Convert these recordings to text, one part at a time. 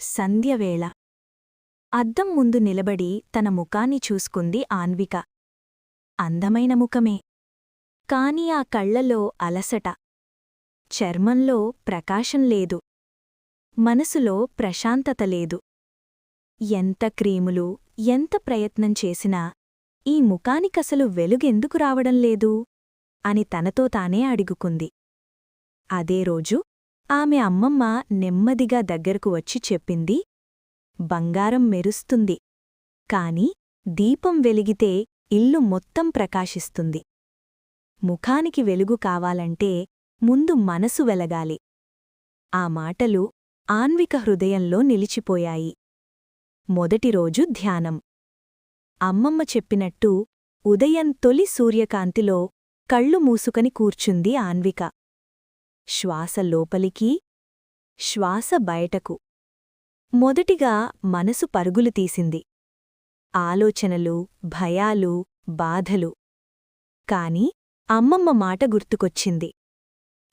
సంధ్యవేళ. అద్దం ముందు నిలబడి తన ముఖాన్ని చూసుకుంది ఆన్విక. అందమైన ముఖమే. కాని ఆ కళ్ళలో అలసట. చర్మంలో ప్రకాశం లేదు. మనసులో ప్రశాంతత లేదు. ఎంత క్రీములు ఎంత ప్రయత్నం చేసినా ఈ ముఖానికసలు వెలుగెందుకు రావడం లేదు? అని తనతో తానే అడుగుకుంది. అదే రోజు ఆమె అమ్మమ్మ నెమ్మదిగా దగ్గరకు వచ్చి చెప్పింది బంగారం మెరుస్తుంది. కాని దీపం వెలిగితే ఇల్లు మొత్తం ప్రకాశిస్తుంది. ముఖానికి వెలుగు కావాలంటే ముందు మనసు వెలగాలి ఆ మాటలు ఆన్విక హృదయంలో నిలిచిపోయాయి. మొదటిరోజు ధ్యానం. అమ్మమ్మ చెప్పినట్టు ఉదయం తొలి సూర్యకాంతిలో కళ్ళు మూసుకని కూర్చుంది ఆన్విక. శ్వాస లోపలికి శ్వాస బయటకు. మొదటిగా మనసు పరుగులు తీసింది. ఆలోచనలు భయాలు బాధలు. కాని అమ్మమ్మ మాట గుర్తుకొచ్చింది.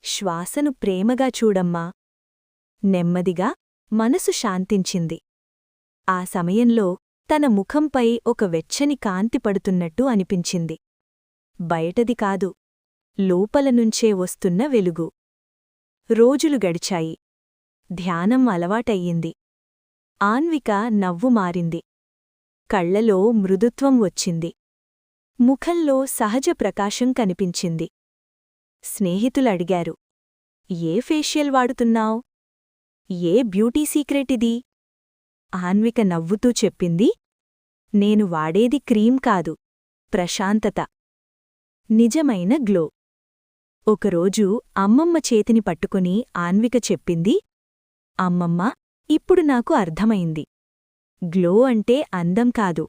శ్వాసను ప్రేమగా చూడమ్మా. నెమ్మదిగా మనసు శాంతించింది. ఆ సమయంలో తన ముఖంపై ఒక వెచ్చని కాంతి పడుతున్నట్టు అనిపించింది. బయటది కాదు. లోపలనుంచే వస్తున్న వెలుగు. రోజులు గడిచాయి. ధ్యానం అలవాటయ్యింది. ఆన్విక నవ్వు మారింది. కళ్ళలో మృదుత్వం వచ్చింది. ముఖంలో సహజ ప్రకాశం కనిపించింది. స్నేహితులడిగారు. ఏ ఫేషియల్ వాడుతున్నావ్? ఏ బ్యూటీ సీక్రెట్ ఇది? ఆన్విక నవ్వుతూ చెప్పింది. నేను వాడేది క్రీం కాదు ప్రశాంతత. నిజమైన గ్లో. ఒకరోజు అమ్మమ్మ చేతిని పట్టుకుని ఆన్విక చెప్పింది అమ్మమ్మ ఇప్పుడు నాకు అర్థమైంది. గ్లో అంటే అందం కాదు.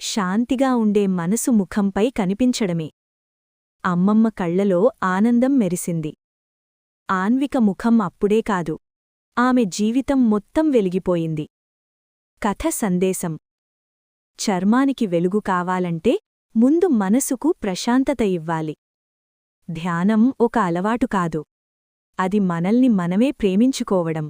శాంతిగా ఉండే మనసు ముఖంపై కనిపించడమే. అమ్మమ్మ కళ్ళలో ఆనందం మెరిసింది. ఆన్విక ముఖం అప్పుడే కాదు. ఆమె జీవితం మొత్తం వెలిగిపోయింది. కథ సందేశం. చర్మానికి వెలుగు కావాలంటే ముందు మనసుకు ప్రశాంతత ఇవ్వాలి. ధ్యానం ఒక అలవాటు కాదు. అది మనల్ని మనమే ప్రేమించుకోవడం.